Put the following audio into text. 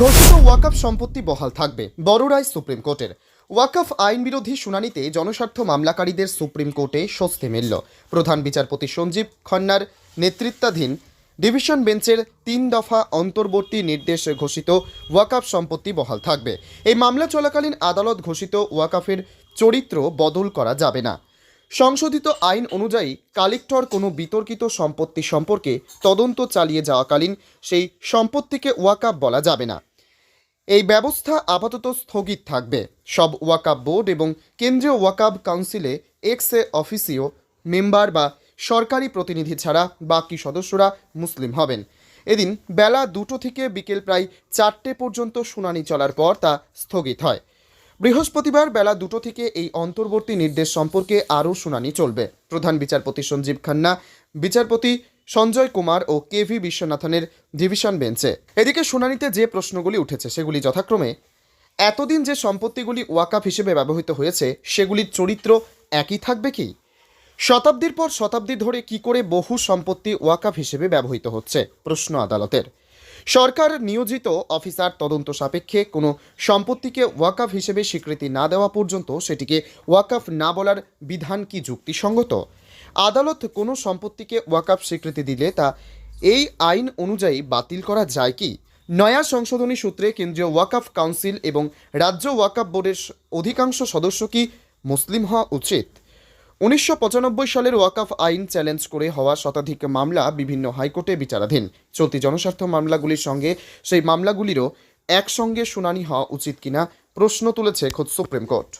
ঘোষিত ওয়াকফ সম্পত্তি বহাল থাকবে বড় রায় সুপ্রিম কোর্টের। ওয়াকফ আইন বিরোধী শুনানিতে জনস্বার্থ মামলাকারীদের সুপ্রিম কোর্টে স্বস্তি মিলল। প্রধান বিচারপতি সঞ্জীব খন্নার নেতৃত্বাধীন ডিভিশন বেঞ্চের তিন দফা অন্তর্বর্তী নির্দেশ ঘোষিত ওয়াকফ সম্পত্তি বহাল থাকবে। এই মামলা চলাকালীন আদালত ঘোষিত ওয়াকফের চরিত্র বদল করা যাবে না। সংশোধিত আইন অনুযায়ী কালেক্টর কোনো বিতর্কিত সম্পত্তি সম্পর্কে তদন্ত চালিয়ে যাওয়াকালীন সেই সম্পত্তিকে ওয়াকাপ বলা যাবে না। এই ব্যবস্থা আপাতত স্থগিত থাকবে। সব ওয়াকাব বোর্ড এবং কেন্দ্রীয় ওয়াকাব কাউন্সিলে এক্স অফিসিও মেম্বার বা সরকারি প্রতিনিধি ছাড়া বাকি সদস্যরা মুসলিম হবেন। এদিন বেলা দুটো থেকে বিকেল প্রায় চারটে পর্যন্ত শুনানি চলার পর তা স্থগিত হয়। বৃহস্পতিবার বেলা দুটো থেকে এই অন্তর্বর্তী নির্দেশ সম্পর্কে আরও শুনানি চলবে। প্রধান বিচারপতি সঞ্জীব খান্না, বিচারপতি সঞ্জয় কুমার ও কে ভি বিশ্বনাথনের ডিভিশন বেঞ্চে। এদিকে শুনানিতে যে প্রশ্নগুলি উঠেছে সেগুলি যথাক্রমে, এতদিন যে সম্পত্তিগুলি ওয়াকাফ হিসেবে ব্যবহৃত হয়েছে, সেগুলির চরিত্র একই থাকবে কি? শতাব্দীর পর শতাব্দী ধরে কি করে বহু সম্পত্তি ওয়াকাফ হিসেবে ব্যবহৃত হচ্ছে? প্রশ্ন আদালতের। সরকার নিয়োজিত অফিসার তদন্ত সাপেক্ষে কোনো সম্পত্তিকে ওয়াকাফ হিসেবে স্বীকৃতি না দেওয়া পর্যন্ত সেটিকে ওয়াকাফ না বলার বিধান কি যুক্তিসঙ্গত? আদালত কোনো সম্পত্তিকে ওয়াকাফ স্বীকৃতি দিলে তা এই আইন অনুযায়ী বাতিল করা যায় কি? নয়া সংশোধনী সূত্রে কেন্দ্রীয় ওয়াকাফ কাউন্সিল এবং রাজ্য ওয়াকাফ বোর্ডের অধিকাংশ সদস্য কি মুসলিম হওয়া উচিত? উনিশশো পঁচানব্বই সালের ওয়াকাফ আইন চ্যালেঞ্জ করে হওয়া শতাধিক মামলা বিভিন্ন হাইকোর্টে বিচারাধীন। চলতি জনস্বার্থ মামলাগুলির সঙ্গে সেই মামলাগুলিরও একসঙ্গে শুনানি হওয়া উচিত কিনা প্রশ্ন তুলেছে খোদ সুপ্রিম কোর্ট।